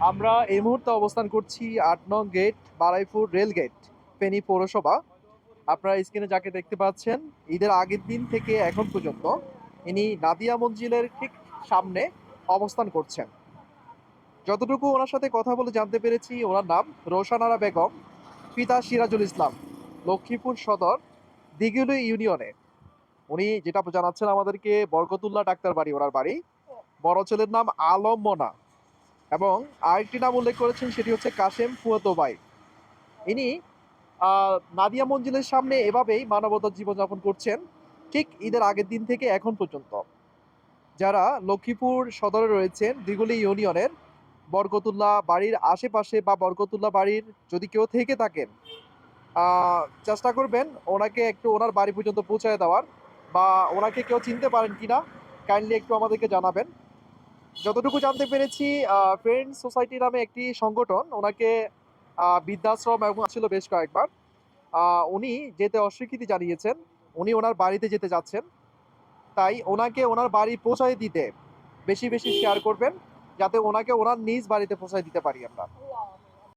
আমরা এই মুহূর্তে অবস্থান করছি আট নং gate, Baraipur rail gate, Feni পৌরসভা। আপনারা স্ক্রিনে যাকে দেখতে পাচ্ছেন, ঈদের আগের দিন থেকে এখন পর্যন্ত ইনি নাদিয়া মঞ্জিলের ঠিক সামনে অবস্থান করছেন। যতটুকু ওনার সাথে কথা বলে জানতে পেরেছি, ওনার নাম রোশানারা বেগম, পিতা সিরাজুল ইসলাম, লক্ষ্মীপুর সদর দিগুলি ইউনিয়নে। উনি যেটা জানাচ্ছেন আমাদেরকে, বরকতুল্লাহ ডাক্তার বাড়ি, ওনার বাড়ি। বড় ছেলের নাম আলম মোনা। এবং আরেকটি নাম উল্লেখ করেছেন, সেটি হচ্ছে কাশেম ফুয়াতোবাই। ইনি নাদিয়া মঞ্জিলের সামনে এভাবেই মানবতার জীবনযাপন করছেন, ঠিক ঈদের আগের দিন থেকে এখন পর্যন্ত। যারা লক্ষ্মীপুর সদরে রয়েছেন দিগুলি ইউনিয়নের, বরকতুল্লাহ বাড়ির আশেপাশে বা বরকতুল্লাহ বাড়ির যদি কেউ থেকে থাকেন চেষ্টা করবেন ওনাকে একটু ওনার বাড়ি পর্যন্ত পৌঁছায় দেওয়ার বা ওনাকে কেউ চিনতে পারেন কিনা, কাইন্ডলি একটু আমাদেরকে জানাবেন। যতটুকু জানতে পেরেছি ফ্রেন্ড সোসাইটি নামে একটি সংগঠন, ওনাকে বৃদ্ধাশ্রম এবং ছিল বেশ কয়েকবার। উনি যেতে অস্বীকৃতি জানিয়েছেন, উনি ওনার বাড়িতে যেতে যাচ্ছেন। তাই ওনাকে ওনার বাড়ি পৌঁছায় দিতে বেশি বেশি শেয়ার করবেন, যাতে ওনাকে ওনার নিজ বাড়িতে পৌঁছায় দিতে পারি আমরা।